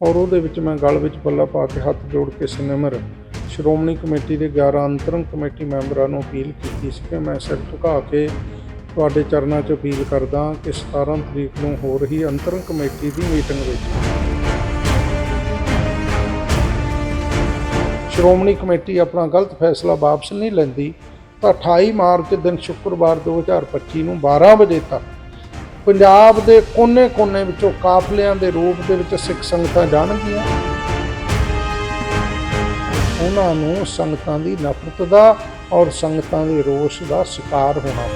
ਔਰ ਉਹਦੇ ਵਿੱਚ ਮੈਂ ਗਲ ਵਿੱਚ ਪੱਲਾ ਪਾ ਕੇ ਹੱਥ ਜੋੜ ਕੇ ਸਿਨਮਰ ਸ਼੍ਰੋਮਣੀ ਕਮੇਟੀ ਦੇ 11 ਅੰਤਰੰਗ ਕਮੇਟੀ ਮੈਂਬਰਾਂ ਨੂੰ ਅਪੀਲ ਕੀਤੀ ਸੀ ਕਿ ਮੈਂ ਸਿਰ ਝੁਕਾ ਕੇ ਤੁਹਾਡੇ ਚਰਨਾਂ 'ਚ ਅਪੀਲ ਕਰਦਾ ਕਿ 17 ਤਰੀਕ ਨੂੰ ਹੋ ਰਹੀ ਅੰਤਰੰਗ ਕਮੇਟੀ ਦੀ ਮੀਟਿੰਗ ਵਿੱਚ ਸ਼੍ਰੋਮਣੀ ਕਮੇਟੀ ਆਪਣਾ ਗਲਤ ਫੈਸਲਾ ਵਾਪਸ ਨਹੀਂ ਲੈਂਦੀ ਤਾਂ 28 ਮਾਰਚ ਦਿਨ ਸ਼ੁੱਕਰਵਾਰ 2025 ਨੂੰ 12 ਵਜੇ ਤੱਕ ਪੰਜਾਬ ਦੇ ਕੋਨੇ-ਕੋਨੇ ਵਿੱਚੋਂ ਕਾਫਲਿਆਂ ਦੇ ਰੂਪ ਦੇ ਵਿੱਚ ਸਿੱਖ ਸੰਗਤਾਂ ਜਾਣਗੀਆਂ। ਉਹਨਾਂ ਨੂੰ ਸੰਗਤਾਂ ਦੀ ਨਫ਼ਰਤ ਦਾ ਔਰ ਸੰਗਤਾਂ ਦੇ ਰੋਸ ਦਾ ਸ਼ਿਕਾਰ ਹੋਣਾ।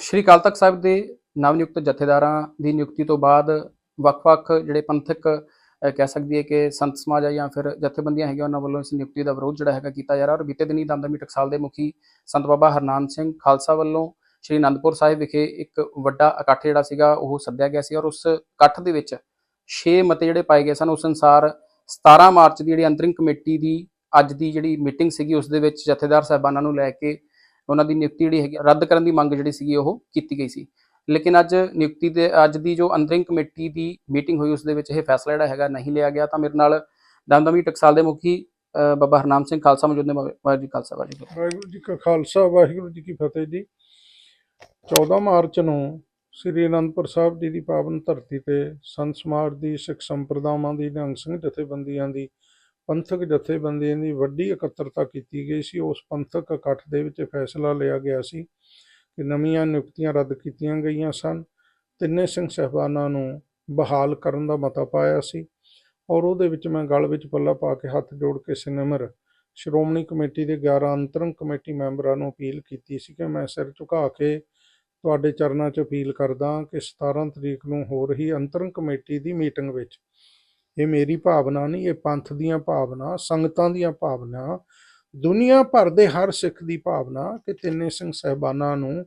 ਸ਼੍ਰੀ ਅਕਾਲ ਤਖਤ ਸਾਹਿਬ ਦੇ ਨਵਨਿਯੁਕਤ ਜਥੇਦਾਰਾਂ ਦੀ ਨਿਯੁਕਤੀ ਤੋਂ ਬਾਅਦ ਵੱਖ-ਵੱਖ ਜਿਹੜੇ ਪੰਥਕ ਕਹਿ ਸਕਦੀ ਹੈ ਕਿ ਸੰਤ ਸਮਾਜ ਆ ਜਾਂ ਫਿਰ ਜਥੇਬੰਦੀਆਂ ਹੈਗੀਆਂ, ਉਹਨਾਂ ਵੱਲੋਂ ਇਸ ਨਿਯੁਕਤੀ ਦਾ ਵਿਰੋਧ ਜਿਹੜਾ ਹੈਗਾ ਕੀਤਾ ਜਾ ਰਿਹਾ। ਔਰ ਬੀਤੇ ਦਿਨੀ ਦਮਦਮੀ ਟਕਸਾਲ ਦੇ ਮੁਖੀ ਸੰਤ ਬਾਬਾ ਹਰਨਾਮ ਸਿੰਘ ਖਾਲਸਾ ਵੱਲੋਂ ਸ਼੍ਰੀ ਅਨੰਦਪੁਰ ਸਾਹਿਬ ਵਿਖੇ ਇੱਕ ਵੱਡਾ ਇਕੱਠ ਜਿਹੜਾ ਸੀਗਾ, ਉਹ ਸੱਦਿਆ ਗਿਆ ਸੀ ਔਰ ਉਸ ਇਕੱਠ ਦੇ ਵਿੱਚ 6 ਮਤੇ ਜਿਹੜੇ ਪਾਏ ਗਏ ਸਨ। ਉਸ ਅਨੁਸਾਰ 17 ਮਾਰਚ ਦੀ ਜਿਹੜੀ ਅੰਤਰਿੰਗ ਕਮੇਟੀ ਦੀ ਅੱਜ ਦੀ ਜਿਹੜੀ ਮੀਟਿੰਗ ਸੀਗੀ, ਉਸ ਦੇ ਵਿੱਚ ਜਥੇਦਾਰ ਸਾਹਿਬਾਨਾਂ ਨੂੰ ਲੈ ਕੇ ਉਹਨਾਂ ਦੀ ਨਿਯੁਕਤੀ ਜਿਹੜੀ ਹੈਗੀ, ਰੱਦ ਕਰਨ ਦੀ ਮੰਗ ਜਿਹੜੀ ਸੀਗੀ, ਉਹ ਕੀਤੀ ਗਈ ਸੀ। ਲੇਕਿਨ ਅੱਜ ਨਿਯੁਕਤੀ ਦੇ, ਅੱਜ ਦੀ ਜੋ ਅੰਤਰਿੰਗ ਕਮੇਟੀ ਦੀ ਮੀਟਿੰਗ ਹੋਈ, ਉਸ ਦੇ ਵਿੱਚ ਇਹ ਫੈਸਲਾ ਜਿਹੜਾ ਹੈਗਾ ਨਹੀਂ ਲਿਆ ਗਿਆ। ਤਾਂ ਮੇਰੇ ਨਾਲ ਦਮਦਮੀ ਟਕਸਾਲ ਦੇ ਮੁਖੀ ਬਾਬਾ ਹਰਨਾਮ ਸਿੰਘ ਖਾਲਸਾ ਮੌਜੂਦ ਨੇ। ਵਾਹਿਗੁਰੂ ਜੀ ਖਾਲਸਾ। ਵਾਹਿਗੁਰੂ ਜੀ ਕਾ ਖਾਲਸਾ, ਵਾਹਿਗੁਰੂ ਜੀ ਕੀ ਫਤਿਹ ਜੀ। 14 ਮਾਰਚ ਨੂੰ ਸ੍ਰੀ ਅਨੰਦਪੁਰ ਸਾਹਿਬ ਜੀ ਦੀ ਪਾਵਨ ਧਰਤੀ ਤੇ ਸੰਤ ਸਮਾਜ ਦੀ ਸਿੱਖ ਸੰਪਰਦਾਵਾਂ ਦੀ ਨਿਹੰਗ ਸਿੰਘ ਜਥੇਬੰਦੀਆਂ ਦੀ, ਪੰਥਕ ਜਥੇਬੰਦੀਆਂ ਦੀ ਵੱਡੀ ਇਕੱਤਰਤਾ ਕੀਤੀ ਗਈ ਸੀ। ਉਸ ਪੰਥਕ ਇਕੱਠ ਦੇ ਵਿੱਚ ਫੈਸਲਾ ਲਿਆ ਗਿਆ ਸੀ ਕਿ ਨਵੀਆਂ ਨਿਯੁਕਤੀਆਂ ਰੱਦ ਕੀਤੀਆਂ ਗਈਆਂ ਸਨ। ਤਿੰਨੇ ਸਿੰਘ ਸਹਿਬਾਨਾਂ ਨੂੰ ਬਹਾਲ ਕਰਨ ਦਾ ਮਤਾ ਪਾਇਆ ਸੀ ਔਰ ਉਹਦੇ ਵਿੱਚ ਮੈਂ ਗਲ ਵਿੱਚ ਪੱਲਾ ਪਾ ਕੇ ਹੱਥ ਜੋੜ ਕੇ ਸਿਨਮਰ ਸ਼੍ਰੋਮਣੀ ਕਮੇਟੀ ਦੇ 11 ਅੰਤਰੰਗ ਕਮੇਟੀ ਮੈਂਬਰਾਂ ਨੂੰ ਅਪੀਲ ਕੀਤੀ ਸੀ ਕਿ ਮੈਂ ਸਿਰ ਝੁਕਾ ਕੇ ਤੁਹਾਡੇ ਚਰਨਾਂ 'ਚ ਅਪੀਲ ਕਰਦਾ ਕਿ 17 ਤਰੀਕ ਨੂੰ ਹੋ ਰਹੀ ਅੰਤਰੰਗ ਕਮੇਟੀ ਦੀ ਮੀਟਿੰਗ ਵਿੱਚ ਇਹ ਮੇਰੀ ਭਾਵਨਾ ਨਹੀਂ, ਇਹ ਪੰਥ ਦੀਆਂ ਭਾਵਨਾ, ਸੰਗਤਾਂ ਦੀਆਂ ਭਾਵਨਾ, ਦੁਨੀਆ ਭਰ ਦੇ ਹਰ ਸਿੱਖ ਦੀ ਭਾਵਨਾ ਕਿ ਤਿੰਨੇ ਸਿੰਘ ਸਹਿਬਾਨਾਂ ਨੂੰ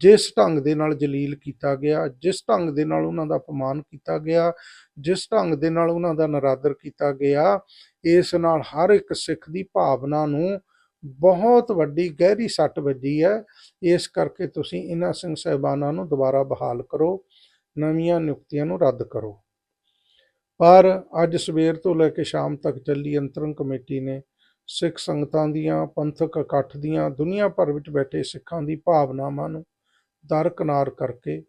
ਜਿਸ ਢੰਗ ਦੇ ਨਾਲ ਜਲੀਲ ਕੀਤਾ ਗਿਆ, ਜਿਸ ਢੰਗ ਦੇ ਨਾਲ ਉਹਨਾਂ ਦਾ ਅਪਮਾਨ ਕੀਤਾ ਗਿਆ, ਜਿਸ ਢੰਗ ਦੇ ਨਾਲ ਉਹਨਾਂ ਦਾ ਨਰਾਦਰ ਕੀਤਾ ਗਿਆ, ਇਸ ਨਾਲ ਹਰ ਇੱਕ ਸਿੱਖ ਦੀ ਭਾਵਨਾ ਨੂੰ ਬਹੁਤ ਵੱਡੀ ਗਹਿਰੀ ਸੱਟ ਵੱਜੀ ਹੈ। ਇਸ ਕਰਕੇ ਤੁਸੀਂ ਇਹਨਾਂ ਸਿੰਘ ਸਹਿਬਾਨਾਂ ਨੂੰ ਦੁਬਾਰਾ ਬਹਾਲ ਕਰੋ, ਨਵੀਆਂ ਨਿਯੁਕਤੀਆਂ ਨੂੰ ਰੱਦ ਕਰੋ। ਪਰ ਅੱਜ ਸਵੇਰ ਤੋਂ ਲੈ ਕੇ ਸ਼ਾਮ ਤੱਕ ਚੱਲੀ ਅੰਤਰੰਗ ਕਮੇਟੀ ਨੇ ਸਿੱਖ ਸੰਗਤਾਂ ਦੀਆਂ, ਪੰਥਕ ਇਕੱਠ ਦੀਆਂ, ਦੁਨੀਆ ਭਰ ਵਿੱਚ ਬੈਠੇ ਸਿੱਖਾਂ ਦੀ ਭਾਵਨਾਵਾਂ ਨੂੰ ਦਰਕਨਾਰ ਕਰਕੇ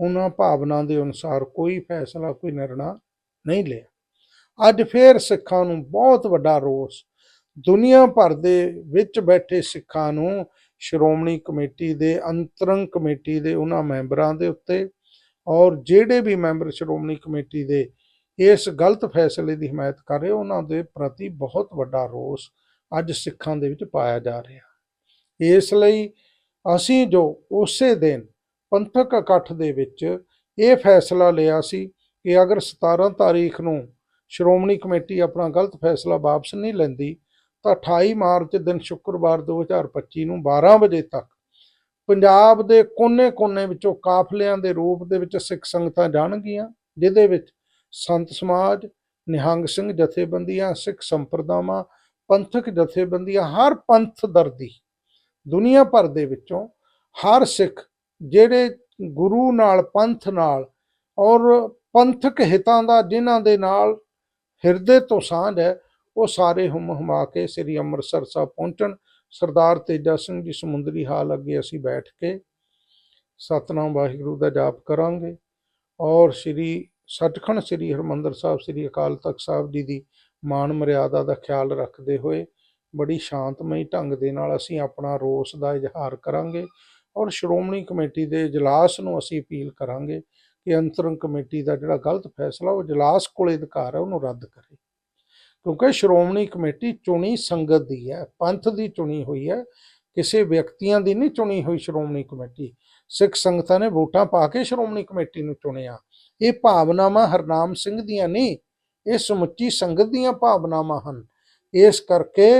ਉਹਨਾਂ ਭਾਵਨਾ ਦੇ ਅਨੁਸਾਰ ਕੋਈ ਫੈਸਲਾ, ਕੋਈ ਨਿਰਣਾ ਨਹੀਂ ਲਿਆ। ਅੱਜ ਫੇਰ ਸਿੱਖਾਂ ਨੂੰ ਬਹੁਤ ਵੱਡਾ ਰੋਸ ਦੁਨੀਆ ਭਰ ਦੇ ਵਿੱਚ ਬੈਠੇ ਸਿੱਖਾਂ ਨੂੰ ਸ਼੍ਰੋਮਣੀ ਕਮੇਟੀ ਦੇ, ਅੰਤਰੰਗ ਕਮੇਟੀ ਦੇ ਉਹਨਾਂ ਮੈਂਬਰਾਂ ਦੇ ਉੱਤੇ ਔਰ ਜਿਹੜੇ ਵੀ ਮੈਂਬਰ ਸ਼੍ਰੋਮਣੀ ਕਮੇਟੀ ਦੇ ਇਸ ਗਲਤ ਫੈਸਲੇ ਦੀ ਹਮਾਇਤ ਕਰ ਰਹੇ, ਉਹਨਾਂ ਦੇ ਪ੍ਰਤੀ ਬਹੁਤ ਵੱਡਾ ਰੋਸ ਅੱਜ ਸਿੱਖਾਂ ਦੇ ਵਿੱਚ ਪਾਇਆ ਜਾ ਰਿਹਾ। ਇਸ ਲਈ ਅਸੀਂ ਜੋ ਉਸੇ ਦਿਨ ਪੰਥਕ ਇਕੱਠ ਦੇ ਵਿੱਚ ਇਹ ਫੈਸਲਾ ਲਿਆ ਸੀ ਕਿ ਅਗਰ 17 ਤਾਰੀਖ ਨੂੰ ਸ਼੍ਰੋਮਣੀ ਕਮੇਟੀ ਆਪਣਾ ਗਲਤ ਫੈਸਲਾ ਵਾਪਸ ਨਹੀਂ ਲੈਂਦੀ ਤਾਂ 28 ਮਾਰਚ ਦਿਨ ਸ਼ੁੱਕਰਵਾਰ 2025 ਨੂੰ 12 ਵਜੇ ਤੱਕ ਪੰਜਾਬ ਦੇ ਕੋਨੇ-ਕੋਨੇ ਵਿੱਚੋਂ ਕਾਫਲਿਆਂ ਦੇ ਰੂਪ ਦੇ ਵਿੱਚ ਸਿੱਖ ਸੰਗਤਾਂ ਜਾਣਗੀਆਂ, ਜਿਹਦੇ ਵਿੱਚ ਸੰਤ ਸਮਾਜ, ਨਿਹੰਗ ਸਿੰਘ ਜਥੇਬੰਦੀਆਂ, ਸਿੱਖ ਸੰਪਰਦਾਵਾਂ, ਪੰਥਕ ਜਥੇਬੰਦੀਆਂ, ਹਰ ਪੰਥ ਦਰਦੀ, ਦੁਨੀਆ ਭਰ ਦੇ ਵਿੱਚੋਂ ਹਰ ਸਿੱਖ ਜਿਹੜੇ ਗੁਰੂ ਨਾਲ, ਪੰਥ ਨਾਲ ਔਰ ਪੰਥਕ ਹਿੱਤਾਂ ਦਾ ਜਿਨ੍ਹਾਂ ਦੇ ਨਾਲ ਹਿਰਦੇ ਤੋਂ ਸਾਂਝ ਹੈ ਉਹ ਸਾਰੇ ਹੁਮ ਹੁਮਾ ਕੇ ਸ੍ਰੀ ਅੰਮ੍ਰਿਤਸਰ ਸਾਹਿਬ ਪਹੁੰਚਣ। ਸਰਦਾਰ ਤੇਜਾ ਸਿੰਘ ਜੀ ਸਮੁੰਦਰੀ ਹਾਲ ਅੱਗੇ ਅਸੀਂ ਬੈਠ ਕੇ ਸਤਨਾਮ ਵਾਹਿਗੁਰੂ ਦਾ ਜਾਪ ਕਰਾਂਗੇ ਔਰ ਸ੍ਰੀ ਸੱਚਖੰਡ ਸ੍ਰੀ ਹਰਮੰਦਰ ਸਾਹਿਬ ਸ੍ਰੀ ਅਕਾਲ ਤਖਤ ਸਾਹਿਬ ਜੀ ਦੀ ਮਾਨ ਮਰਿਆਦਾ ਦਾ ਖਿਆਲ ਰੱਖਦੇ ਹੋਏ ਬੜੀ ਸ਼ਾਂਤਮਈ ਢੰਗ ਦੇ ਨਾਲ ਅਸੀਂ ਆਪਣਾ ਰੋਸ ਦਾ ਇਜ਼ਹਾਰ ਕਰਾਂਗੇ ਔਰ ਸ਼੍ਰੋਮਣੀ ਕਮੇਟੀ ਦੇ ਇਜਲਾਸ ਨੂੰ ਅਸੀਂ ਅਪੀਲ ਕਰਾਂਗੇ ਕਿ ਅੰਤਰੰਗ ਕਮੇਟੀ ਦਾ ਜਿਹੜਾ ਗਲਤ ਫੈਸਲਾ ਉਹ ਇਜਲਾਸ ਕੋਲੇ ਅਧਿਕਾਰ ਹੈ, ਉਹਨੂੰ ਰੱਦ ਕਰੇ। ਕਿਉਂਕਿ ਸ਼੍ਰੋਮਣੀ ਕਮੇਟੀ ਚੁਣੀ ਸੰਗਤ ਦੀ ਹੈ, ਪੰਥ ਦੀ ਚੁਣੀ ਹੋਈ ਹੈ, ਕਿਸੇ ਵਿਅਕਤੀਆਂ ਦੀ ਨਹੀਂ ਚੁਣੀ ਹੋਈ ਸ਼੍ਰੋਮਣੀ ਕਮੇਟੀ। ਸਿੱਖ ਸੰਗਤਾਂ ਨੇ ਵੋਟਾਂ ਪਾ ਕੇ ਸ਼੍ਰੋਮਣੀ ਕਮੇਟੀ ਨੂੰ ਚੁਣਿਆ। ਇਹ ਭਾਵਨਾਵਾਂ ਹਰਨਾਮ ਸਿੰਘ ਦੀਆਂ ਨਹੀਂ, ਇਹ ਸਮੁੱਚੀ ਸੰਗਤ ਦੀਆਂ ਭਾਵਨਾਵਾਂ ਹਨ। ਇਸ ਕਰਕੇ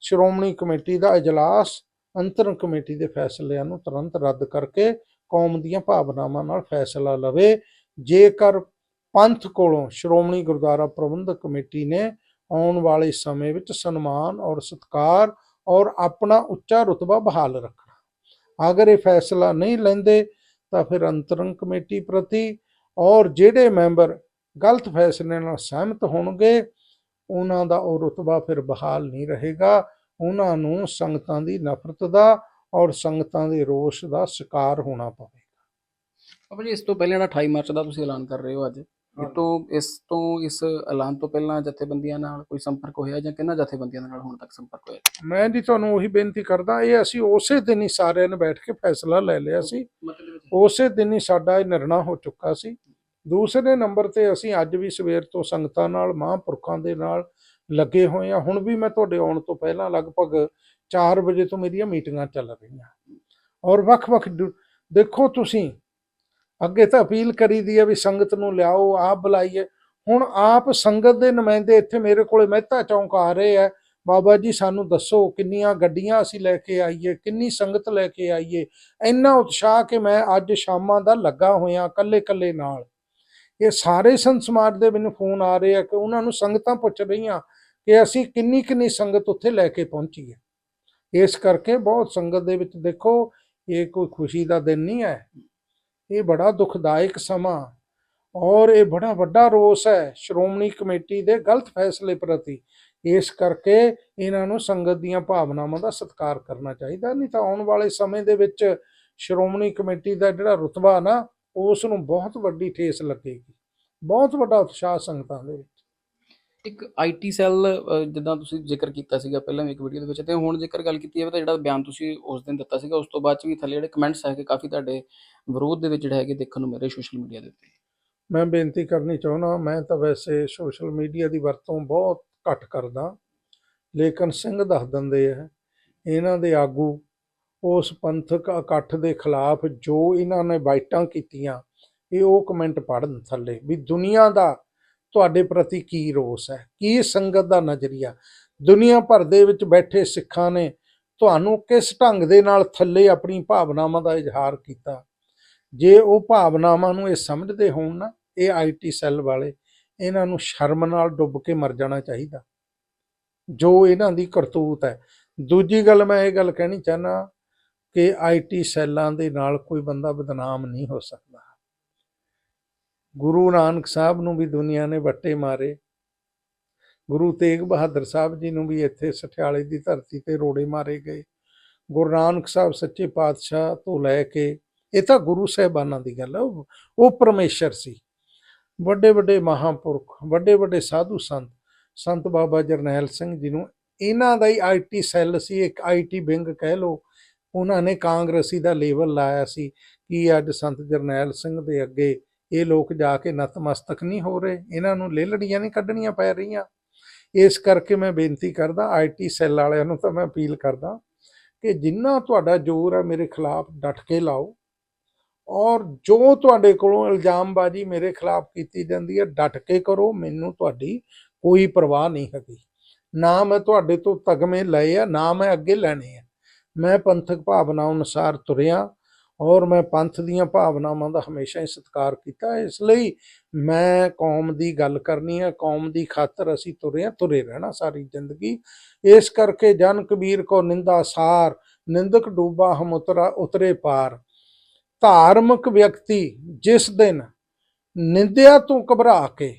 ਸ਼੍ਰੋਮਣੀ ਕਮੇਟੀ ਦਾ ਇਜਲਾਸ ਅੰਤਰ ਕਮੇਟੀ ਦੇ ਫੈਸਲਿਆਂ ਨੂੰ ਤੁਰੰਤ ਰੱਦ ਕਰਕੇ ਕੌਮ ਦੀਆਂ ਭਾਵਨਾਵਾਂ ਨਾਲ ਫੈਸਲਾ ਲਵੇ। ਜੇਕਰ ਪੰਥ ਕੋਲੋਂ ਸ਼੍ਰੋਮਣੀ ਗੁਰਦੁਆਰਾ ਪ੍ਰਬੰਧਕ ਕਮੇਟੀ ਨੇ ਆਉਣ ਵਾਲੇ ਸਮੇਂ ਵਿੱਚ ਸਨਮਾਨ ਔਰ ਸਤਿਕਾਰ ਔਰ ਆਪਣਾ ਉੱਚਾ ਰੁਤਬਾ ਬਹਾਲ ਰੱਖਣਾ। ਅਗਰ ਇਹ ਫੈਸਲਾ ਨਹੀਂ ਲੈਂਦੇ ਤਾਂ ਫਿਰ ਅੰਤਰੰਗ ਕਮੇਟੀ ਪ੍ਰਤੀ ਔਰ ਜਿਹੜੇ ਮੈਂਬਰ ਗਲਤ ਫੈਸਲੇ ਨਾਲ ਸਹਿਮਤ ਹੋਣਗੇ, ਉਹਨਾਂ ਦਾ ਉਹ ਰੁਤਬਾ ਫਿਰ ਬਹਾਲ ਨਹੀਂ ਰਹੇਗਾ। ਉਹਨਾਂ ਨੂੰ ਸੰਗਤਾਂ ਦੀ ਨਫ਼ਰਤ ਦਾ ਔਰ ਸੰਗਤਾਂ ਦੇ ਰੋਸ਼ ਦਾ ਸ਼ਿਕਾਰ ਹੋਣਾ ਪਵੇਗਾ। ਬਾਬਾ ਜੀ, ਇਸ ਤੋਂ ਪਹਿਲਾਂ ਜਿਹੜਾ 28 ਮਾਰਚ ਦਾ ਤੁਸੀਂ ਐਲਾਨ ਕਰ ਰਹੇ ਹੋ ਅੱਜ ਇਹ ਤੋਂ ਇਸ ਤੋਂ ਇਸ ਐਲਾਨ ਤੋਂ ਪਹਿਲਾਂ ਜਥੇਬੰਦੀਆਂ ਨਾਲ ਕੋਈ ਸੰਪਰਕ ਹੋਇਆ ਜਾਂ ਕਿੰਨਾ ਜਥੇਬੰਦੀਆਂ ਨਾਲ ਹੁਣ ਤੱਕ ਸੰਪਰਕ ਹੋਇਆ? ਮੈਂ ਜੀ ਤੁਹਾਨੂੰ ਉਹੀ ਬੇਨਤੀ ਕਰਦਾ ਇਹ ਅਸੀਂ ਉਸੇ ਦਿਨ ਹੀ ਸਾਰਿਆਂ ਨੇ ਬੈਠ ਕੇ ਫੈਸਲਾ ਲੈ ਲਿਆ ਸੀ। ਉਸੇ ਦਿਨ ਹੀ ਸਾਡਾ ਇਹ ਨਿਰਣਾ ਹੋ ਚੁੱਕਾ ਸੀ। ਦੂਸਰੇ ਨੰਬਰ ਤੇ ਅਸੀਂ ਅੱਜ ਵੀ ਸਵੇਰ ਤੋਂ ਸੰਗਤਾਂ ਨਾਲ ਮਹਾਂਪੁਰਖਾਂ ਦੇ ਨਾਲ ਲੱਗੇ ਹੋਏ ਆ ਹੁਣ ਵੀ ਮੈਂ ਤੁਹਾਡੇ ਆਉਣ ਤੋਂ ਪਹਿਲਾਂ ਲਗਭਗ 4 ਵਜੇ ਤੋਂ ਮੇਰੀਆਂ ਮੀਟਿੰਗਾਂ ਚੱਲ ਰਹੀਆਂ। ਔਰ ਵੱਖ-ਵੱਖ ਦੇਖੋ ਤੁਸੀਂ ਅੱਗੇ ਤਾਂ ਅਪੀਲ ਕਰੀ ਦੀ ਹੈ ਵੀ ਸੰਗਤ ਨੂੰ ਲਿਆਓ, ਆਪ ਬੁਲਾਈਏ। ਹੁਣ ਆਪ ਸੰਗਤ ਦੇ ਨੁਮਾਇੰਦੇ ਇੱਥੇ ਮੇਰੇ ਕੋਲੇ ਮਹਿਤਾ ਚੌਂਕ ਆ ਰਹੇ ਆ। ਬਾਬਾ ਜੀ, ਸਾਨੂੰ ਦੱਸੋ ਕਿੰਨੀਆਂ ਗੱਡੀਆਂ ਅਸੀਂ ਲੈ ਕੇ ਆਈਏ, ਕਿੰਨੀ ਸੰਗਤ ਲੈ ਕੇ ਆਈਏ। ਇੰਨਾ ਉਤਸ਼ਾਹ ਕਿ ਮੈਂ ਅੱਜ ਸ਼ਾਮਾਂ ਦਾ ਲੱਗਾ ਹੋਇਆ ਕੱਲੇ ਕੱਲੇ ਨਾਲ। ਇਹ ਸਾਰੇ ਸੰਤ ਸਮਾਜ ਦੇ ਮੈਨੂੰ ਫੋਨ ਆ ਰਹੇ ਆ ਕਿ ਉਹਨਾਂ ਨੂੰ ਸੰਗਤਾਂ ਪੁੱਛ ਰਹੀਆਂ ਕਿ ਅਸੀਂ ਕਿੰਨੀ ਕਿੰਨੀ ਸੰਗਤ ਉੱਥੇ ਲੈ ਕੇ ਪਹੁੰਚੀ ਹੈ। ਇਸ ਕਰਕੇ ਬਹੁਤ ਸੰਗਤ ਦੇ ਵਿੱਚ ਦੇਖੋ, ਇਹ ਕੋਈ ਖੁਸ਼ੀ ਦਾ ਦਿਨ ਨਹੀਂ ਹੈ। ਇਹ ਬੜਾ ਦੁਖਦਾਇਕ ਸਮਾਂ ਔਰ ਇਹ ਬੜਾ ਵੱਡਾ ਰੋਸ ਹੈ ਸ਼੍ਰੋਮਣੀ ਕਮੇਟੀ ਦੇ ਗਲਤ ਫੈਸਲੇ ਪ੍ਰਤੀ। ਇਸ ਕਰਕੇ ਇਹਨਾਂ ਨੂੰ ਸੰਗਤ ਦੀਆਂ ਭਾਵਨਾਵਾਂ ਦਾ ਸਤਿਕਾਰ ਕਰਨਾ ਚਾਹੀਦਾ। ਨਹੀਂ ਤਾਂ ਆਉਣ ਵਾਲੇ ਸਮੇਂ ਦੇ ਵਿੱਚ ਸ਼੍ਰੋਮਣੀ ਕਮੇਟੀ ਦਾ ਜਿਹੜਾ ਰੁਤਬਾ ਨਾ, ਉਸ ਨੂੰ ਬਹੁਤ ਵੱਡੀ ਠੇਸ ਲੱਗੇਗੀ। ਬਹੁਤ ਵੱਡਾ ਉਤਸ਼ਾਹ ਸੰਗਤਾਂ ਦੇ ਇੱਕ ਆਈਟੀ ਸੈੱਲ ਜਿੱਦਾਂ ਤੁਸੀਂ ਜ਼ਿਕਰ ਕੀਤਾ ਸੀਗਾ ਪਹਿਲਾਂ ਵੀ ਇੱਕ ਵੀਡੀਓ ਦੇ ਵਿੱਚ ਤੇ ਹੁਣ ਜੇਕਰ ਗੱਲ ਕੀਤੀ ਜਾਵੇ ਤਾਂ ਜਿਹੜਾ ਬਿਆਨ ਤੁਸੀਂ ਉਸ ਦਿਨ ਦਿੱਤਾ ਸੀਗਾ, ਉਸ ਤੋਂ ਬਾਅਦ ਚ ਵੀ ਥੱਲੇ ਜਿਹੜੇ ਕਮੈਂਟਸ ਹੈਗੇ ਕਾਫੀ ਤੁਹਾਡੇ ਵਿਰੋਧ ਦੇ ਵਿੱਚ ਜਿਹੜੇ ਹੈਗੇ ਦੇਖਣ ਨੂੰ ਮਿਲੇ ਸੋਸ਼ਲ ਮੀਡੀਆ ਦੇ ਉੱਤੇ। ਮੈਂ ਬੇਨਤੀ ਕਰਨੀ ਚਾਹੁੰਦਾ, ਮੈਂ ਤਾਂ ਵੈਸੇ ਸੋਸ਼ਲ ਮੀਡੀਆ ਦੀ ਵਰਤੋਂ ਬਹੁਤ ਘੱਟ ਕਰਦਾ। ਲੇਕਿਨ ਸਿੰਘ ਦੱਸ ਦਿੰਦੇ ਆ, ਇਹਨਾਂ ਦੇ ਆਗੂ, ਉਸ ਪੰਥਕ ਇਕੱਠ ਦੇ ਖਿਲਾਫ ਜੋ ਇਹਨਾਂ ਨੇ ਬਾਈਟਾਂ ਕੀਤੀਆਂ, ਇਹ ਉਹ ਕਮੈਂਟ ਪੜ੍ਹਨ ਥੱਲੇ ਵੀ ਦੁਨੀਆ ਦਾ ਤੁਹਾਡੇ ਪ੍ਰਤੀ ਕੀ ਰੋਸ ਹੈ? ਕੀ ਸੰਗਤ ਦਾ ਨਜ਼ਰੀਆ? ਦੁਨੀਆ ਭਰ ਦੇ ਵਿੱਚ ਬੈਠੇ ਸਿੱਖਾਂ ਨੇ ਤੁਹਾਨੂੰ ਕਿਸ ਢੰਗ ਦੇ ਨਾਲ ਥੱਲੇ ਆਪਣੀ ਭਾਵਨਾਵਾਂ ਦਾ ਇਜ਼ਹਾਰ ਕੀਤਾ? ਜੇ ਉਹ ਭਾਵਨਾਵਾਂ ਨੂੰ ਇਹ ਸਮਝਦੇ ਹੋਣ ਨਾ, ਇਹ ਆਈਟੀ ਸੈੱਲ ਵਾਲੇ, ਇਹਨਾਂ ਨੂੰ ਸ਼ਰਮ ਨਾਲ ਡੁੱਬ ਕੇ ਮਰ ਜਾਣਾ ਚਾਹੀਦਾ। ਜੋ ਇਹਨਾਂ ਦੀ ਕਰਤੂਤ ਹੈ। ਦੂਜੀ ਗੱਲ ਮੈਂ ਇਹ ਗੱਲ ਕਹਿਣੀ ਚਾਹਨਾ ਕਿ ਆਈਟੀ ਸੈੱਲਾਂ ਦੇ ਨਾਲ ਕੋਈ ਬੰਦਾ ਬਦਨਾਮ ਨਹੀਂ ਹੋ ਸਕਦਾ। ਗੁਰੂ ਨਾਨਕ ਸਾਹਿਬ ਨੂੰ ਵੀ ਦੁਨੀਆ ਨੇ ਵੱਟੇ ਮਾਰੇ। ਗੁਰੂ ਤੇਗ ਬਹਾਦਰ ਸਾਹਿਬ ਜੀ ਨੂੰ ਵੀ ਇੱਥੇ ਸਠਿਆਲੇ ਦੀ ਧਰਤੀ ਤੇ ਰੋੜੇ ਮਾਰੇ ਗਏ। ਗੁਰੂ ਨਾਨਕ ਸਾਹਿਬ ਸੱਚੇ ਪਾਤਸ਼ਾਹ ਤੋਂ ਲੈ ਕੇ, ਇਹ ਤਾਂ ਗੁਰੂ ਸਾਹਿਬਾਨਾਂ ਦੀ ਗੱਲ ਹੈ ਉਹ ਉਹ ਪਰਮੇਸ਼ਰ ਸੀ। ਵੱਡੇ ਵੱਡੇ ਮਹਾਂਪੁਰਖ, ਵੱਡੇ ਵੱਡੇ ਸਾਧੂ ਸੰਤ ਸੰਤ ਬਾਬਾ ਜਰਨੈਲ ਸਿੰਘ ਜੀ ਨੂੰ ਇਹਨਾਂ ਦਾ ਹੀ ਆਈਟੀ ਸੈੱਲ ਸੀ, ਇੱਕ ਆਈਟੀ ਵਿੰਗ ਕਹਿ ਲੋ ਉਹਨਾਂ ਨੇ ਕਾਂਗਰਸੀ ਦਾ ਲੇਬਲ ਲਾਇਆ ਸੀ ਕਿ ਅੱਜ ਸੰਤ ਜਰਨੈਲ ਸਿੰਘ ਦੇ ਅੱਗੇ ਇਹ ਲੋਕ ਜਾ ਕੇ ਨਤਮਸਤਕ ਨਹੀਂ ਹੋ ਰਹੇ, ਇਹਨਾਂ ਨੂੰ ਲੇਲੜੀਆਂ ਨਹੀਂ ਕੱਢਣੀਆਂ ਪੈ ਰਹੀਆਂ। ਇਸ ਕਰਕੇ ਮੈਂ ਬੇਨਤੀ ਕਰਦਾ ਆਈਟੀ ਸੈੱਲ ਵਾਲਿਆਂ ਨੂੰ ਤਾਂ ਮੈਂ ਅਪੀਲ ਕਰਦਾ ਕਿ ਜਿੰਨਾ ਤੁਹਾਡਾ ਜ਼ੋਰ ਹੈ ਮੇਰੇ ਖਿਲਾਫ ਡਟ ਕੇ ਲਾਓ ਔਰ ਜੋ ਤੁਹਾਡੇ ਕੋਲੋਂ ਇਲਜ਼ਾਮਬਾਜ਼ੀ ਮੇਰੇ ਖਿਲਾਫ ਕੀਤੀ ਜਾਂਦੀ ਹੈ, ਡਟ ਕੇ ਕਰੋ, ਮੈਨੂੰ ਤੁਹਾਡੀ ਕੋਈ ਪਰਵਾਹ ਨਹੀਂ ਹੈਗੀ। ਨਾ ਮੈਂ ਤੁਹਾਡੇ ਤੋਂ ਤਗਮੇ ਲਏ ਆ, ਨਾ ਮੈਂ ਅੱਗੇ ਲੈਣੇ ਆ। ਮੈਂ ਪੰਥਕ ਭਾਵਨਾ ਅਨੁਸਾਰ ਤੁਰਿਆ ਔਰ ਮੈਂ ਪੰਥ ਦੀਆਂ ਭਾਵਨਾਵਾਂ ਦਾ ਹਮੇਸ਼ਾ ਹੀ ਸਤਿਕਾਰ ਕੀਤਾ। ਇਸ ਲਈ ਮੈਂ ਕੌਮ ਦੀ ਗੱਲ ਕਰਨੀ ਹੈ। ਕੌਮ ਦੀ ਖਾਤਰ ਅਸੀਂ ਤੁਰੇ ਹਾਂ, ਤੁਰੇ ਰਹਿਣਾ ਸਾਰੀ ਜ਼ਿੰਦਗੀ। ਇਸ ਕਰਕੇ ਜਨ ਕਬੀਰ ਕੋ ਨਿੰਦਾ ਸਾਰ, ਨਿੰਦਕ ਡੂਬਾ ਹਮ ਉਤਰਾ, ਉਤਰੇ ਪਾਰ। ਧਾਰਮਿਕ ਵਿਅਕਤੀ ਜਿਸ ਦਿਨ ਨਿੰਦਿਆ ਤੋਂ ਘਬਰਾ ਕੇ,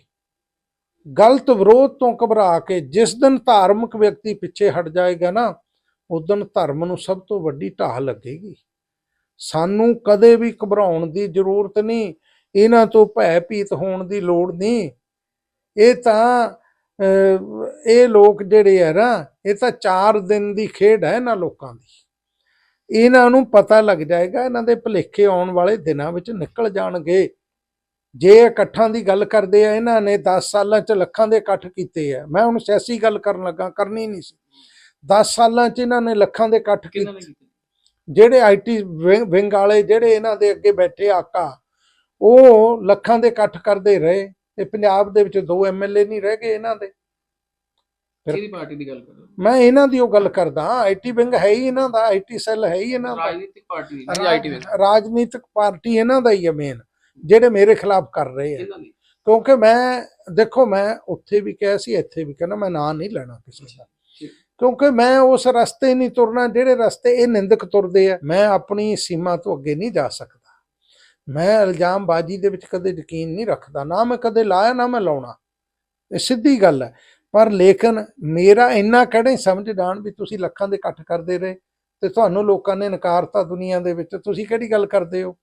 ਗਲਤ ਵਿਰੋਧ ਤੋਂ ਘਬਰਾ ਕੇ ਜਿਸ ਦਿਨ ਧਾਰਮਿਕ ਵਿਅਕਤੀ ਪਿੱਛੇ ਹਟ ਜਾਏਗਾ ਨਾ ਉਦੋਂ ਧਰਮ ਨੂੰ ਸਭ ਤੋਂ ਵੱਡੀ ਢਾਹ ਲੱਗੇਗੀ। ਸਾਨੂੰ ਕਦੇ ਵੀ ਘਬਰਾਉਣ ਦੀ ਜ਼ਰੂਰਤ ਨਹੀਂ ਇਹਨਾਂ ਤੋਂ ਭੈ ਭੀਤ ਹੋਣ ਦੀ ਲੋੜ ਨਹੀਂ। ਇਹ ਤਾਂ ਇਹ ਲੋਕ ਜਿਹੜੇ ਆ ਨਾ ਇਹ ਤਾਂ 4 ਦਿਨ ਦੀ ਖੇਡ ਹੈ ਇਹਨਾਂ ਲੋਕਾਂ ਦੀ। ਇਹਨਾਂ ਨੂੰ ਪਤਾ ਲੱਗ ਜਾਏਗਾ ਇਹਨਾਂ ਦੇ ਭੁਲੇਖੇ ਆਉਣ ਵਾਲੇ ਦਿਨਾਂ ਵਿੱਚ ਨਿਕਲ ਜਾਣਗੇ। ਜੇ ਇਕੱਠਾਂ ਦੀ ਗੱਲ ਕਰਦੇ ਆ ਇਹਨਾਂ ਨੇ 10 ਸਾਲਾਂ ਚ ਲੱਖਾਂ ਦੇ ਇਕੱਠ ਕੀਤੇ ਆ। ਮੈਂ ਹੁਣ ਸਿਆਸੀ ਗੱਲ ਕਰਨ ਲੱਗਾ ਕਰਨੀ ਨਹੀਂ ਸੀ। 10 ਸਾਲਾਂ ਚ ਇਹਨਾਂ ਨੇ ਲੱਖਾਂ ਦੇ ਇਕੱਠ ਕੀਤੀ? ਜਿਹੜੇ ਆਈਟੀ ਵਿੰਗ ਵਾਲੇ ਜਿਹੜੇ ਇਹਨਾਂ ਦੇ ਅੱਗੇ ਬੈਠੇ ਆਕਾ ਉਹ ਲੱਖਾਂ ਦੇ ਇਕੱਠ ਕਰਦੇ ਰਹੇ ਤੇ ਪੰਜਾਬ ਦੇ ਵਿੱਚ ਦੋ ਐਮਐਲਏ ਨਹੀਂ ਰਹਿ ਗਏ ਇਹਨਾਂ ਦੇ। ਫਿਰ- ਕਿਹਦੀ ਪਾਰਟੀ ਦੀ ਗੱਲ ਕਰ ਰਹੇ ਹੋ? ਮੈਂ ਇਹਨਾਂ ਦੀ ਉਹ ਗੱਲ ਕਰਦਾ ਆਈਟੀ ਵਿੰਗ ਹੈ ਹੀ ਇਹਨਾਂ ਦਾ ਆਈਟੀ ਸੈੱਲ ਹੈ ਹੀ ਇਹਨਾਂ ਦਾ। ਰਾਜਨੀਤਿਕ ਪਾਰਟੀ ਦੀ। ਨਹੀਂ ਆਈਟੀ ਵਿੱਚ ਰਾਜਨੀਤਿਕ ਪਾਰਟੀ ਇਹਨਾਂ ਦਾ ਹੀ ਹੈ ਮੇਨ ਜਿਹੜੇ ਮੇਰੇ ਖਿਲਾਫ ਕਰ ਰਹੇ ਆ। ਕਿਉਂਕਿ ਮੈਂ ਦੇਖੋ ਮੈਂ ਉੱਥੇ ਵੀ ਕਿਹਾ ਸੀ ਇੱਥੇ ਵੀ ਕਹਿੰਦਾ ਮੈਂ ਨਾਂ ਨਹੀਂ ਲੈਣਾ ਕਿਸੇ ਦਾ। ਕਿਉਂਕਿ ਮੈਂ ਉਸ ਰਸਤੇ ਨਹੀਂ ਤੁਰਨਾ, ਜਿਹੜੇ ਰਸਤੇ ਇਹ ਨਿੰਦਕ ਤੁਰਦੇ ਆ, ਮੈਂ ਆਪਣੀ ਸੀਮਾ ਤੋਂ ਅੱਗੇ ਨਹੀਂ ਜਾ ਸਕਦਾ। ਮੈਂ ਇਲਜ਼ਾਮਬਾਜ਼ੀ ਦੇ ਵਿੱਚ ਕਦੇ ਯਕੀਨ ਨਹੀਂ ਰੱਖਦਾ, ਨਾ ਮੈਂ ਕਦੇ ਲਾਇਆ, ਨਾ ਮੈਂ ਲਾਉਣਾ। ਇਹ ਸਿੱਧੀ ਗੱਲ ਹੈ। ਪਰ ਲੇਕਿਨ ਮੇਰਾ ਇੰਨਾ ਕਿਹੜੇ ਸਮਝ ਜਾਣ ਵੀ ਤੁਸੀਂ ਲੱਖਾਂ ਦੇ ਇਕੱਠ ਕਰਦੇ ਰਹੇ ਤੇ ਤੁਹਾਨੂੰ ਲੋਕਾਂ ਨੇ ਨਕਾਰਤਾ ਦੁਨੀਆ ਦੇ ਵਿੱਚ, ਤੁਸੀਂ ਕਿਹੜੀ ਗੱਲ ਕਰਦੇ ਹੋ?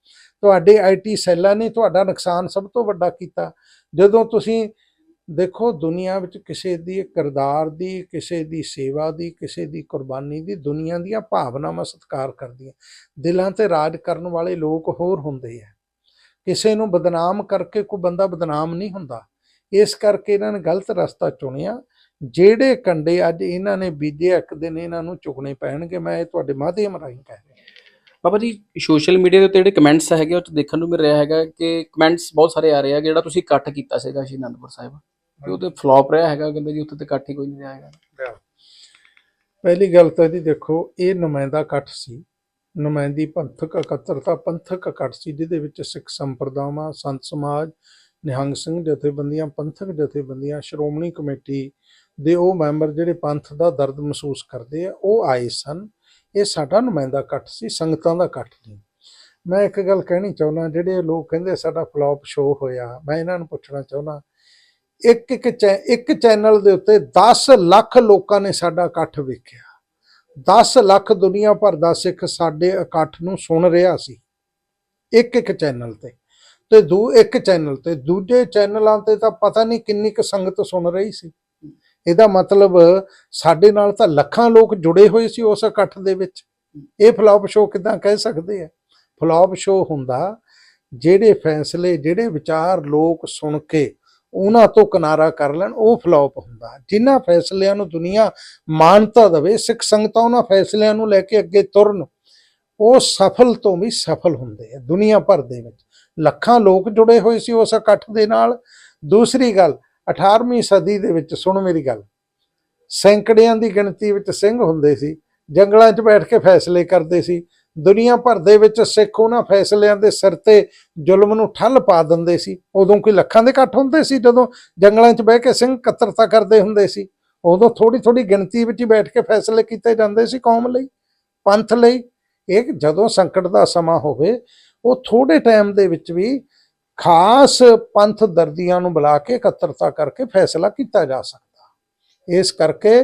ਤੁਹਾਡੇ ਆਈਟੀ ਸੈੱਲਾਂ ਨੇ ਤੁਹਾਡਾ ਨੁਕਸਾਨ ਸਭ ਤੋਂ ਵੱਡਾ ਕੀਤਾ। ਜਦੋਂ ਤੁਸੀਂ ਦੇਖੋ, ਦੁਨੀਆ ਵਿੱਚ ਕਿਸੇ ਦੀ ਕਿਰਦਾਰ ਦੀ, ਕਿਸੇ ਦੀ ਸੇਵਾ ਦੀ, ਕਿਸੇ ਦੀ ਕੁਰਬਾਨੀ ਦੀ ਦੁਨੀਆ ਦੀਆਂ ਭਾਵਨਾਵਾਂ ਸਤਿਕਾਰ ਕਰਦੀਆਂ। ਦਿਲਾਂ ਤੇ ਰਾਜ ਕਰਨ ਵਾਲੇ ਲੋਕ ਹੋਰ ਹੁੰਦੇ ਆ। ਕਿਸੇ ਨੂੰ ਬਦਨਾਮ ਕਰਕੇ ਕੋਈ ਬੰਦਾ ਬਦਨਾਮ ਨਹੀਂ ਹੁੰਦਾ। ਇਸ ਕਰਕੇ ਇਹਨਾਂ ਨੇ ਗਲਤ ਰਸਤਾ ਚੁਣਿਆ। ਜਿਹੜੇ ਕੰਡੇ ਅੱਜ ਇਹਨਾਂ ਨੇ ਬੀਜੇ, ਇੱਕ ਦਿਨ ਇਹਨਾਂ ਨੂੰ ਚੁਗਣੇ ਪੈਣਗੇ। ਮੈਂ ਇਹ ਤੁਹਾਡੇ ਮਾਧਿਅਮ ਰਾਹੀਂ ਕਹਿ ਰਿਹਾ। ਬਾਬਾ ਜੀ, ਸੋਸ਼ਲ ਮੀਡੀਆ ਦੇ ਉੱਤੇ ਜਿਹੜੇ ਕਮੈਂਟਸ ਹੈਗੇ, ਉਹ 'ਚ ਦੇਖਣ ਨੂੰ ਮਿਲ ਰਿਹਾ ਹੈਗਾ ਕਿ ਕਮੈਂਟਸ ਬਹੁਤ ਸਾਰੇ ਆ ਰਹੇ ਆ, ਜਿਹੜਾ ਤੁਸੀਂ ਇਕੱਠ ਕੀਤਾ ਸੀਗਾ ਸ਼੍ਰੀ ਅਨੰਦਪੁਰ ਸਾਹਿਬ। ਕਿ ਉਹ ਫਲॉप ਰਿਹਾ ਹੈਗਾ, ਕਹਿੰਦੇ ਜੀ ਉੱਥੇ ਤੇ ਇਕੱਠ ਹੀ ਕੋਈ ਨਹੀਂ ਰਿਹਾ ਪਹਿਲੀ ਗੱਲ ਤਾਂ ਜੀ ਦੇਖੋ, ਇਹ ਨੁਮਾਇੰਦਾ ਇਕੱਠ ਸੀ। ਨੁਮਾਇੰਦੀ ਪੰਥਕ ਇਕੱਤਰਤਾ, ਪੰਥਕ ਇਕੱਠ ਸੀ, ਜਿਹਦੇ ਵਿੱਚ ਸਿੱਖ ਸੰਪਰਦਾਵਾਂ, ਸੰਤ ਸਮਾਜ, ਨਿਹੰਗ ਸਿੰਘ ਜਥੇਬੰਦੀਆਂ, ਪੰਥਕ ਜਥੇਬੰਦੀਆਂ, ਸ਼੍ਰੋਮਣੀ ਕਮੇਟੀ ਦੇ ਉਹ ਮੈਂਬਰ ਜਿਹੜੇ ਪੰਥ ਦਾ ਦਰਦ ਮਹਿਸੂਸ ਕਰਦੇ ਆ, ਉਹ ਆਏ ਸਨ। ਇਹ ਸਾਡਾ ਨੁਮਾਇੰਦਾ ਇਕੱਠ ਸੀ, ਸੰਗਤਾਂ ਦਾ ਇਕੱਠ ਨਹੀਂ ਮੈਂ ਇੱਕ ਗੱਲ ਕਹਿਣੀ ਚਾਹੁੰਦਾ, ਜਿਹੜੇ ਲੋਕ ਕਹਿੰਦੇ ਸਾਡਾ ਫਲॉप ਸ਼ੋਅ ਹੋਇਆ, ਮੈਂ ਇਹਨਾਂ ਨੂੰ ਪੁੱਛਣਾ ਚਾਹੁੰਦਾ ਇੱਕ ਇੱਕ ਚੈ- ਇੱਕ ਚੈਨਲ ਦੇ ਉੱਤੇ 10 ਲੱਖ ਲੋਕਾਂ ਨੇ ਸਾਡਾ ਇਕੱਠ ਵੇਖਿਆ। 10 ਲੱਖ ਦੁਨੀਆ ਭਰ ਦਾ ਸਿੱਖ ਸਾਡੇ ਇਕੱਠ ਨੂੰ ਸੁਣ ਰਿਹਾ ਸੀ। ਇੱਕ ਇੱਕ ਚੈਨਲ ਤੇ। ਤੇ ਦੂ, ਇੱਕ ਚੈਨਲ ਤੇ। ਦੂਜੇ ਚੈਨਲਾਂ ਤੇ ਤਾਂ ਪਤਾ ਨਹੀਂ ਕਿੰਨੀ ਕੁ ਸੰਗਤ ਸੁਣ ਰਹੀ ਸੀ। ਇਹਦਾ ਮਤਲਬ ਸਾਡੇ ਨਾਲ ਤਾਂ ਲੱਖਾਂ ਲੋਕ ਜੁੜੇ ਹੋਏ ਸੀ ਉਸ ਇਕੱਠ ਦੇ ਵਿੱਚ। ਇਹ ਫਲॉप ਸ਼ੋਅ ਕਿਦਾਂ ਕਹਿ ਸਕਦੇ ਆ? ਫਲॉप ਸ਼ੋਅ ਹੁੰਦਾ, ਜਿਹੜੇ ਫੈਸਲੇ, ਜਿਹੜੇ ਵਿਚਾਰ ਲੋਕ ਸੁਣ ਕੇ ਉਹਨਾਂ ਤੋਂ ਕਿਨਾਰਾ ਕਰ ਲੈਣ, ਉਹ ਫਲॉप ਹੁੰਦਾ। ਜਿਨ੍ਹਾਂ ਫੈਸਲਿਆਂ ਨੂੰ ਦੁਨੀਆ ਮਾਨਤਾ ਦੇਵੇ, ਸਿੱਖ ਸੰਗਤਾਂ ਉਹਨਾਂ ਫੈਸਲਿਆਂ ਨੂੰ ਲੈ ਕੇ ਅੱਗੇ ਤੁਰਨ, ਉਹ ਸਫਲ ਤੋਂ ਵੀ ਸਫਲ ਹੁੰਦੇ ਆ ਦੁਨੀਆ ਭਰ ਦੇ ਵਿੱਚ। ਲੱਖਾਂ ਲੋਕ ਜੁੜੇ ਹੋਏ ਸੀ ਉਸ ਇਕੱਠ ਦੇ ਨਾਲ। ਦੂਸਰੀ ਗੱਲ 18ਵੀਂ ਸਦੀ ਦੇ ਵਿੱਚ, ਸੁਣ ਮੇਰੀ ਗੱਲ, ਸੈਂਕੜਿਆਂ ਦੀ ਗਿਣਤੀ ਵਿੱਚ ਸਿੰਘ ਹੁੰਦੇ ਸੀ, ਜੰਗਲਾਂ 'ਚ ਬੈਠ ਕੇ ਫੈਸਲੇ ਕਰਦੇ ਸੀ ਦੁਨੀਆ ਭਰ ਦੇ ਵਿੱਚ ਸਿੱਖ ਉਹਨਾਂ ਫੈਸਲਿਆਂ ਦੇ ਸਿਰ ਤੇ ਜ਼ੁਲਮ ਨੂੰ ਠੱਲ ਪਾ ਦਿੰਦੇ ਸੀ। ਉਦੋਂ ਕੋਈ ਲੱਖਾਂ ਦੇ ਇਕੱਠ ਹੁੰਦੇ ਸੀ, ਜਦੋਂ ਜੰਗਲਾਂ 'ਚ ਬਹਿ ਕੇ ਸਿੰਘ ਕਤਰਤਾ ਕਰਦੇ ਹੁੰਦੇ ਸੀ। ਉਦੋਂ ਥੋੜੀ ਥੋੜੀ ਗਿਣਤੀ ਵਿੱਚ ਹੀ ਬੈਠ ਕੇ ਫੈਸਲੇ ਕੀਤੇ ਜਾਂਦੇ ਸੀ ਕੌਮ ਲਈ। ਪੰਥ ਲਈ ਇਹ ਜਦੋਂ ਸੰਕਟ ਦਾ ਸਮਾਂ ਹੋਵੇ, ਉਹ ਥੋੜੇ ਟਾਈਮ ਦੇ ਵਿੱਚ ਵੀ ਖਾਸ ਪੰਥ ਦਰਦੀਆਂ ਨੂੰ ਬੁਲਾ ਕੇ ਇਕੱਤਰਤਾ ਕਰਕੇ ਫੈਸਲਾ ਕੀਤਾ ਜਾ ਸਕਦਾ। ਇਸ ਕਰਕੇ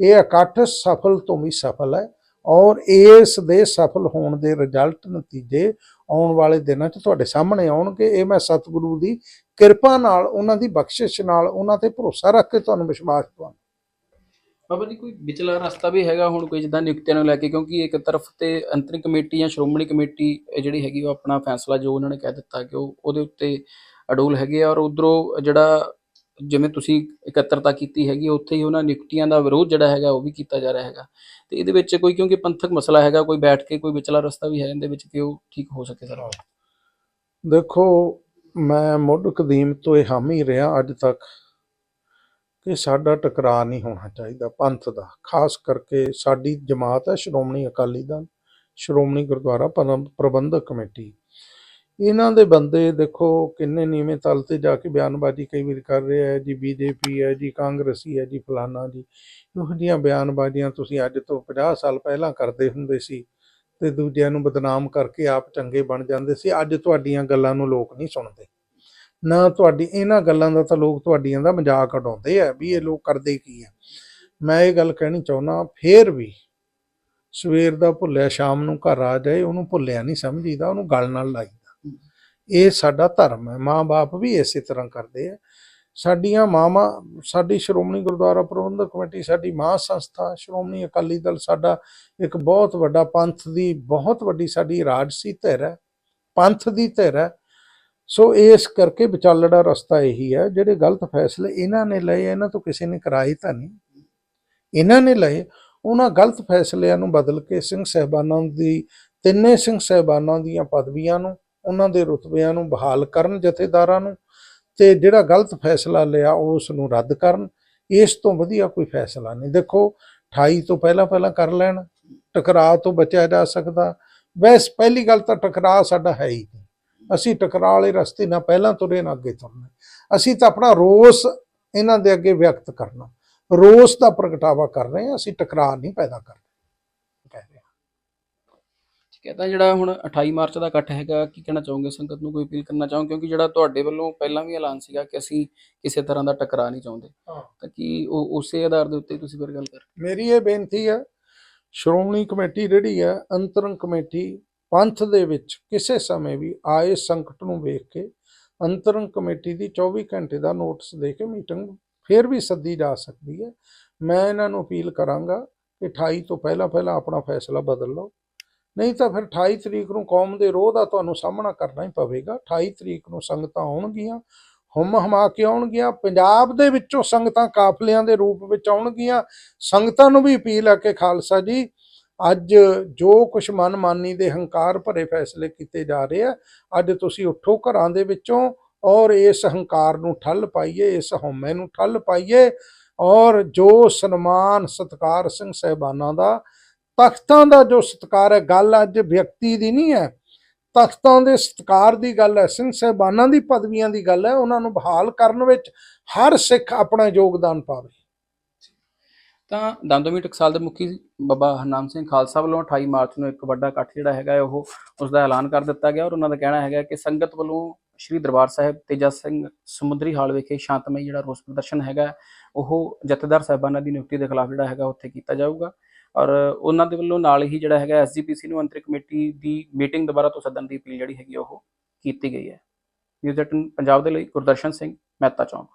ਇਹ ਇਕੱਠ ਸਫਲ ਤੋਂ ਵੀ ਸਫਲ ਹੈ। ਔਰ ਇਸ ਦੇ ਸਫਲ ਹੋਣ ਦੇ ਰਿਜ਼ਲਟ ਨਤੀਜੇ ਆਉਣ ਵਾਲੇ ਦਿਨਾਂ 'ਚ ਤੁਹਾਡੇ ਸਾਹਮਣੇ ਆਉਣਗੇ। ਇਹ ਮੈਂ ਸਤਿਗੁਰੂ ਦੀ ਕਿਰਪਾ ਨਾਲ, ਉਹਨਾਂ ਦੀ ਬਖਸ਼ਿਸ਼ ਨਾਲ, ਉਹਨਾਂ ਤੇ ਭਰੋਸਾ ਰੱਖ ਕੇ ਤੁਹਾਨੂੰ ਵਿਸ਼ਵਾਸ ਦਵਾਂ ਬਾਬਾ ਜੀ, ਕੋਈ ਵਿਚਲਾ ਰਸਤਾ ਵੀ ਹੈਗਾ ਹੁਣ ਕੋਈ ਜਿੱਦਾਂ ਨਿਯੁਕਤੀਆਂ ਨੂੰ ਲੈ ਕੇ? ਕਿਉਂਕਿ ਇੱਕ ਤਰਫ ਤੇ ਅੰਤਰਿਮ ਕਮੇਟੀ ਜਾਂ ਸ਼੍ਰੋਮਣੀ ਕਮੇਟੀ ਜਿਹੜੀ ਹੈਗੀ ਉਹ ਆਪਣਾ ਫੈਸਲਾ ਜੋ ਉਹਨਾਂ ਨੇ ਕਹਿ ਦਿੱਤਾ ਕਿ ਉਹ ਉਹਦੇ ਉੱਤੇ ਅਡੋਲ ਹੈਗੇ ਆ ਔਰ ਉਧਰੋਂ ਜਿਹੜਾ ਜਿਵੇਂ ਤੁਸੀਂ ਇਕੱਤਰਤਾ ਕੀਤੀ ਹੈਗੀ, ਉੱਥੇ ਹੀ ਉਹਨਾਂ ਨਿਯੁਕਤੀਆਂ ਦਾ ਵਿਰੋਧ ਜਿਹੜਾ ਹੈਗਾ ਉਹ ਵੀ ਕੀਤਾ ਜਾ ਰਿਹਾ ਹੈਗਾ। ਤੇ ਇਹਦੇ ਵਿੱਚ ਕੋਈ, ਕਿਉਂਕਿ ਪੰਥਕ ਮਸਲਾ ਹੈਗਾ, ਕੋਈ ਬੈਠ ਕੇ ਕੋਈ ਵਿਚਲਾ ਰਸਤਾ ਵੀ ਹੈ ਇਹਦੇ ਵਿੱਚ ਕਿ ਉਹ ਠੀਕ ਹੋ ਸਕੇ ਸਰ। ਦੇਖੋ, ਮੈਂ ਮੁੱਢ ਕਦੀਮ ਤੋਂ ਇਹ ਹਾਮੀ ਰਿਹਾ ਅੱਜ ਤੱਕ ਕਿ ਸਾਡਾ ਟਕਰਾਅ ਨਹੀਂ ਹੋਣਾ ਚਾਹੀਦਾ ਪੰਥ ਦਾ। ਖਾਸ ਕਰਕੇ ਸਾਡੀ ਜਮਾਤ ਹੈ ਸ਼੍ਰੋਮਣੀ ਅਕਾਲੀ ਦਲ, ਸ਼੍ਰੋਮਣੀ ਗੁਰਦੁਆਰਾ ਪ੍ਰਬੰਧਕ ਕਮੇਟੀ। ਇਹਨਾਂ ਦੇ ਬੰਦੇ ਦੇਖੋ ਕਿੰਨੇ ਨੀਵੇਂ ਤਲ ਤੇ ਜਾ ਕੇ ਬਿਆਨਬਾਜ਼ੀ ਕਈ ਵਾਰ ਕਰ ਰਹੇ ਹੈ ਜੀ ਬੀਜੇਪੀ ਹੈ, ਜੀ ਕਾਂਗਰਸੀ ਹੈ, ਜੀ ਫਲਾਨਾ ਜੀ। ਇਹੋ ਜਿਹੀਆਂ ਬਿਆਨਬਾਜ਼ੀਆਂ ਤੁਸੀਂ ਅੱਜ ਤੋਂ 50 ਸਾਲ ਪਹਿਲਾਂ ਕਰਦੇ ਹੁੰਦੇ ਸੀ ਤੇ ਦੂਜਿਆਂ ਨੂੰ ਬਦਨਾਮ ਕਰਕੇ ਆਪ ਚੰਗੇ ਬਣ ਜਾਂਦੇ ਸੀ। ਅੱਜ ਤੁਹਾਡੀਆਂ ਗੱਲਾਂ ਨੂੰ ਲੋਕ ਨਹੀਂ ਸੁਣਦੇ। ਨਾ ਤੁਹਾਡੀ, ਇਹਨਾਂ ਗੱਲਾਂ ਦਾ ਤਾਂ ਲੋਕ ਤੁਹਾਡੀਆਂ ਦਾ ਮਜ਼ਾਕ ਉਡਾਉਂਦੇ ਆ ਵੀ ਇਹ ਲੋਕ ਕਰਦੇ ਕੀ ਆ। ਮੈਂ ਇਹ ਗੱਲ ਕਹਿਣੀ ਚਾਹੁੰਦਾ, ਫੇਰ ਵੀ ਸਵੇਰ ਦਾ ਭੁੱਲਿਆ, ਸ਼ਾਮ ਨੂੰ ਘਰ ਆ ਜਾਏ, ਉਹਨੂੰ ਭੁੱਲਿਆ ਨਹੀਂ ਸਮਝੀਦਾ, ਉਹਨੂੰ ਗਲ ਨਾਲ ਲਾਈ। ਇਹ ਸਾਡਾ ਧਰਮ ਹੈ। ਮਾਂ-ਬਾਪ ਵੀ ਇਸੇ ਤਰ੍ਹਾਂ ਕਰਦੇ ਆ। ਸਾਡੀਆਂ ਮਾਵਾਂ, ਸਾਡੀ ਸ਼੍ਰੋਮਣੀ ਗੁਰਦੁਆਰਾ ਪ੍ਰਬੰਧਕ ਕਮੇਟੀ, ਸਾਡੀ ਮਾਂ ਸੰਸਥਾ, ਸ਼੍ਰੋਮਣੀ ਅਕਾਲੀ ਦਲ ਸਾਡਾ ਇੱਕ ਬਹੁਤ ਵੱਡਾ ਪੰਥ ਦੀ, ਬਹੁਤ ਵੱਡੀ ਸਾਡੀ ਰਾਜਸੀ ਧਿਰ ਹੈ। ਪੰਥ ਦੀ ਧਿਰ ਹੈ। ਸੋ ਇਸ ਕਰਕੇ ਵਿਚਾਲੜਾ ਰਸਤਾ ਇਹੀ ਹੈ। ਜਿਹੜੇ ਗਲਤ ਫੈਸਲੇ ਇਹਨਾਂ ਨੇ ਲਏ, ਇਹਨਾਂ ਤੋਂ ਕਿਸੇ ਨੇ ਕਰਾਏ ਤਾਂ ਨਹੀਂ। ਇਹਨਾਂ ਨੇ ਲਏ, ਉਹਨਾਂ ਗਲਤ ਫੈਸਲਿਆਂ ਨੂੰ ਬਦਲ ਕੇ ਸਿੰਘ ਸਹਿਬਾਨਾਂ ਦੀ, ਤਿੰਨੇ ਸਿੰਘ ਸਹਿਬਾਨਾਂ ਦੀਆਂ ਪਦਵੀਆਂ ਨੂੰ ਉਹਨਾਂ ਦੇ ਰੁਤਬਿਆਂ ਨੂੰ ਬਹਾਲ ਕਰਨ ਜਥੇਦਾਰਾਂ ਨੂੰ ਤੇ ਜਿਹੜਾ ਗਲਤ ਫੈਸਲਾ ਲਿਆ ਉਸ ਨੂੰ ਰੱਦ ਕਰਨ, ਇਸ ਤੋਂ ਵਧੀਆ ਕੋਈ ਫੈਸਲਾ ਨਹੀਂ। ਦੇਖੋ 28 ਤੋਂ ਪਹਿਲਾਂ ਪਹਿਲਾਂ ਕਰ ਲੈਣ, ਟਕਰਾਅ ਤੋਂ ਬਚਿਆ ਜਾ ਸਕਦਾ। ਵੈਸ ਪਹਿਲੀ ਗੱਲ ਤਾਂ ਟਕਰਾਅ ਸਾਡਾ ਹੈ ਹੀ ਨਹੀਂ। ਅਸੀਂ ਟਕਰਾਅ ਵਾਲੇ ਰਸਤੇ ਨਾਲ ਪਹਿਲਾਂ ਤੁਰੇ ਨਾ ਅੱਗੇ ਤੁਰਨਾ। ਅਸੀਂ ਤਾਂ ਆਪਣਾ ਰੋਸ ਇਹਨਾਂ ਦੇ ਅੱਗੇ ਵਿਅਕਤ ਕਰਨਾ। ਰੋਸ ਦਾ ਪ੍ਰਗਟਾਵਾ ਕਰ ਰਹੇ ਹਾਂ, ਅਸੀਂ ਟਕਰਾਅ ਨਹੀਂ ਪੈਦਾ ਕਰਨਾ ਕਹਿੰਦਾ ਜਿਹੜਾ ਹੁਣ 28 ਮਾਰਚ ਦਾ ਇਕੱਠ ਹੈਗਾ ਕੀ ਕਹਿਣਾ ਚਾਹੋਗੇ ਸੰਗਤ ਨੂੰ? ਕੋਈ ਅਪੀਲ ਕਰਨਾ ਚਾਹੋ ਕਿਉਂਕਿ ਜਿਹੜਾ ਤੁਹਾਡੇ ਵੱਲੋਂ ਪਹਿਲਾਂ ਵੀ ਐਲਾਨ ਸੀਗਾ ਕਿ ਅਸੀਂ ਕਿਸੇ ਤਰ੍ਹਾਂ ਦਾ ਟਕਰਾਅ ਨਹੀਂ ਚਾਹੁੰਦੇ। ਤਾਂ ਕੀ ਉਹ ਉਸੇ ਆਧਾਰ ਦੇ ਉੱਤੇ ਤੁਸੀਂ ਫਿਰ ਗੱਲ ਕਰ ਮੇਰੀ ਇਹ ਬੇਨਤੀ ਹੈ ਸ਼੍ਰੋਮਣੀ ਕਮੇਟੀ ਜਿਹੜੀ ਹੈ ਅੰਤਰੰਗ ਕਮੇਟੀ ਪੰਥ ਦੇ ਵਿੱਚ ਕਿਸੇ ਸਮੇਂ ਵੀ ਆਏ ਸੰਕਟ ਨੂੰ ਵੇਖ ਕੇ ਅੰਤਰੰਗ ਕਮੇਟੀ ਦੀ 24 ਘੰਟੇ ਦਾ ਨੋਟਿਸ ਦੇ ਕੇ ਮੀਟਿੰਗ ਫਿਰ ਵੀ ਸੱਦੀ ਜਾ ਸਕਦੀ ਹੈ। ਮੈਂ ਇਹਨਾਂ ਨੂੰ ਅਪੀਲ ਕਰਾਂਗਾ ਕਿ 28 ਤੋਂ ਪਹਿਲਾਂ ਪਹਿਲਾਂ ਆਪਣਾ ਫੈਸਲਾ ਬਦਲ ਲਓ। ਨਹੀਂ ਤਾਂ ਫਿਰ 28 ਤਰੀਕ ਨੂੰ ਕੌਮ ਦੇ ਰੋਹ ਦਾ ਤੁਹਾਨੂੰ ਸਾਹਮਣਾ ਕਰਨਾ ਹੀ ਪਵੇਗਾ। 28 ਤਰੀਕ ਨੂੰ ਸੰਗਤਾਂ ਆਉਣਗੀਆਂ, ਹੁਮ ਹਮਾ ਕੇ ਆਉਣਗੀਆਂ, ਪੰਜਾਬ ਦੇ ਵਿੱਚੋਂ ਸੰਗਤਾਂ ਕਾਫਲਿਆਂ ਦੇ ਰੂਪ ਵਿੱਚ ਆਉਣਗੀਆਂ। ਸੰਗਤਾਂ ਨੂੰ ਵੀ ਅਪੀਲ ਹੈ ਕਿ ਖਾਲਸਾ ਜੀ, ਅੱਜ ਜੋ ਕੁਛ ਮਨਮਾਨੀ ਦੇ ਹੰਕਾਰ ਭਰੇ ਫੈਸਲੇ ਕੀਤੇ ਜਾ ਰਹੇ ਆ, ਅੱਜ ਤੁਸੀਂ ਉੱਠੋ ਘਰਾਂ ਦੇ ਵਿੱਚੋਂ ਔਰ ਇਸ ਹੰਕਾਰ ਨੂੰ ਠੱਲ ਪਾਈਏ, ਇਸ ਹਉਮੈ ਨੂੰ ਠੱਲ ਪਾਈਏ ਔਰ ਜੋ ਸਨਮਾਨ ਸਤਕਾਰ ਸਿੰਘ ਸਹਿਬਾਨਾਂ ਦਾ ਤਖਤਾਂ ਦਾ ਜੋ ਸਤਕਾਰ ਹੈ, ਗੱਲ ਅੱਜ ਵਿਅਕਤੀ ਦੀ ਨਹੀਂ ਹੈ। ਤਖਤਾਂ ਦੇ ਸਤਕਾਰ ਦੀ ਗੱਲ ਹੈ, ਸਿੰਘ ਸਹਿਬਾਨਾਂ ਦੀ, ਪਦਵੀਆਂ ਦੀ ਗੱਲ ਹੈ। ਉਹਨਾਂ ਨੂੰ ਬਹਾਲ ਕਰਨ ਵਿੱਚ ਹਰ ਸਿੱਖ ਆਪਣਾ ਯੋਗਦਾਨ ਪਾਵੇ। ਤਾਂ ਦੰਦੋਮੀ ਟਕਸਾਲ ਦੇ ਮੁਖੀ ਬਾਬਾ ਹਰਨਾਮ ਸਿੰਘ ਖਾਲਸਾ ਵੱਲੋਂ 28 ਮਾਰਚ ਨੂੰ ਇੱਕ ਵੱਡਾ ਇਕੱਠ ਜਿਹੜਾ ਹੈਗਾ ਉਹ ਉਸ ਦਾ ਐਲਾਨ ਕਰ ਦਿੱਤਾ ਗਿਆ ਔਰ ਉਹਨਾਂ ਦਾ ਕਹਿਣਾ ਹੈਗਾ ਕਿ ਸੰਗਤ ਵੱਲੋਂ ਸ਼੍ਰੀ ਦਰਬਾਰ ਸਾਹਿਬ ਤੇਜਾ ਸਿੰਘ ਸਮੁੰਦਰੀ ਹਾਲ ਵਿਖੇ ਸ਼ਾਂਤਮਈ ਜਿਹੜਾ ਰੋਸ ਪ੍ਰਦਰਸ਼ਨ ਹੈਗਾ, ਉਹ ਜਥੇਦਾਰ ਸਾਹਿਬਾਨਾਂ ਦੀ ਨਿਯੁਕਤੀ ਦੇ ਖਿਲਾਫ ਜਿਹੜਾ ਹੈਗਾ, ਉੱਥੇ ਕੀਤਾ ਜਾਊਗਾ। ਔਰ ਉਹਨਾਂ ਦੇ ਵੱਲੋਂ ਨਾਲ ਹੀ ਜਿਹੜਾ ਹੈਗਾ ਐਸਜੀਪੀਸੀ ਨੂੰ ਅੰਤਰਿਕ ਕਮੇਟੀ ਦੀ ਮੀਟਿੰਗ ਦੁਬਾਰਾ ਤੋਂ ਸੱਦਣ ਦੀ ਅਪੀਲ ਜਿਹੜੀ ਹੈਗੀ ਉਹ ਕੀਤੀ ਗਈ ਹੈ। ਨਿਊਜ਼ 18 ਪੰਜਾਬ ਦੇ ਲਈ ਗੁਰਦਰਸ਼ਨ ਸਿੰਘ, ਮਹਿਤਾ ਚੌਂਕ।